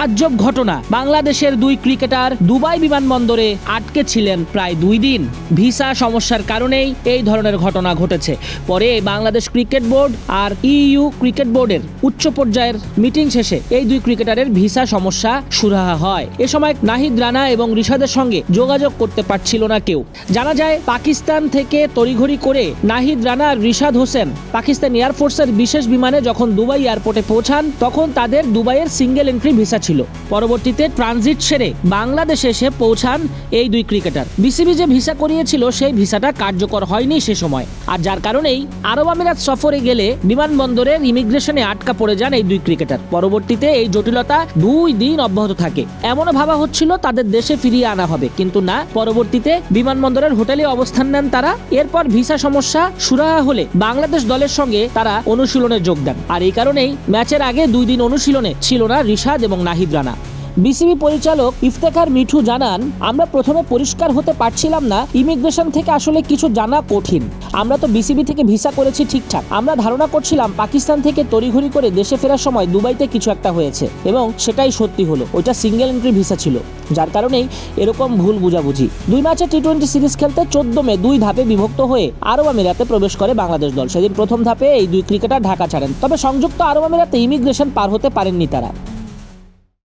তাজ্জব ঘটনা। বাংলাদেশের দুই ক্রিকেটার দুবাই বিমানবন্দরে আটকে ছিলেন প্রায় দুই দিন। ভিসা সমস্যার কারণেই এই ধরনের ঘটনা ঘটেছে। পরে বাংলাদেশ ক্রিকেট বোর্ড আর ইইউ ক্রিকেট বোর্ডের উচ্চ পর্যায়ের মিটিং শেষে এই দুই ক্রিকেটারের ভিসা সমস্যা সুরাহা হয়। এ সময় নাহিদ রানা এবং রিশাদের সঙ্গে যোগাযোগ করতে পারছিল না কেউ। জানা যায়, পাকিস্তান থেকে তড়িঘড়ি করে নাহিদ রানা আর রিশাদ হোসেন পাকিস্তান এয়ারফোর্সের বিশেষ বিমানে যখন দুবাই এয়ারপোর্টে পৌঁছান, তখন তাদের দুবাইয়ের সিঙ্গেল এন্ট্রি ভিসা ছিল। পরবর্তীতে ট্রানজিট সেরে বাংলাদেশে এসে পৌঁছান এই দুই ক্রিকেটার। বিসিবি যে ভিসা করিয়েছিল, সেই ভিসাটা কার্যকর হয়নি সে সময়। আর যার কারণেই আরব আমিরাত সফরে গেলে বিমানবন্দরের ইমিগ্রেশনে আটকা পড়ে যান এই দুই ক্রিকেটার। পরবর্তীতে এই জটিলতা দুই দিন অব্যাহত থাকে। এমনও ভাবা হচ্ছিল, তাদের দেশে ফিরিয়ে আনা হবে। কিন্তু না, পরবর্তীতে বিমানবন্দরের হোটেলে অবস্থান নেন তারা। এরপর ভিসা সমস্যা সুরাহা হলে বাংলাদেশ দলের সঙ্গে তারা অনুশীলনে যোগ দেন। আর এই কারণেই ম্যাচের আগে দুই দিন অনুশীলনে ছিল না রিশাদ এবং নাহিদ রানা। বিসিবি পরিচালক ইফতেখার মিঠু জানান, আমরা প্রথমে পরিষ্কার হতে পারছিলাম না, ইমিগ্রেশন থেকে আসলে কিছু জানা কঠিন। আমরা তো বিসিবি থেকে ভিসা করেছি ঠিকঠাক। আমরা ধারণা করছিলাম পাকিস্তান থেকে তড়িঘড়ি করে দেশে ফেরার সময় দুবাইতে কিছু একটা হয়েছে এবং সেটাই সত্যি হলো। ওইটা সিঙ্গেল এন্ট্রি ভিসা ছিল, যার কারণেই এরকম ভুল বুঝাবুঝি। দুই ম্যাচে টি টোয়েন্টি সিরিজ খেলতে চোদ্দ মে দুই ধাপে বিভক্ত হয়ে আরব আমিরাতে প্রবেশ করে বাংলাদেশ দল। সেদিন প্রথম ধাপে এই দুই ক্রিকেটার ঢাকা ছাড়েন। তবে সংযুক্ত আরব আমিরাতে ইমিগ্রেশন পার হতে পারেননি তারা।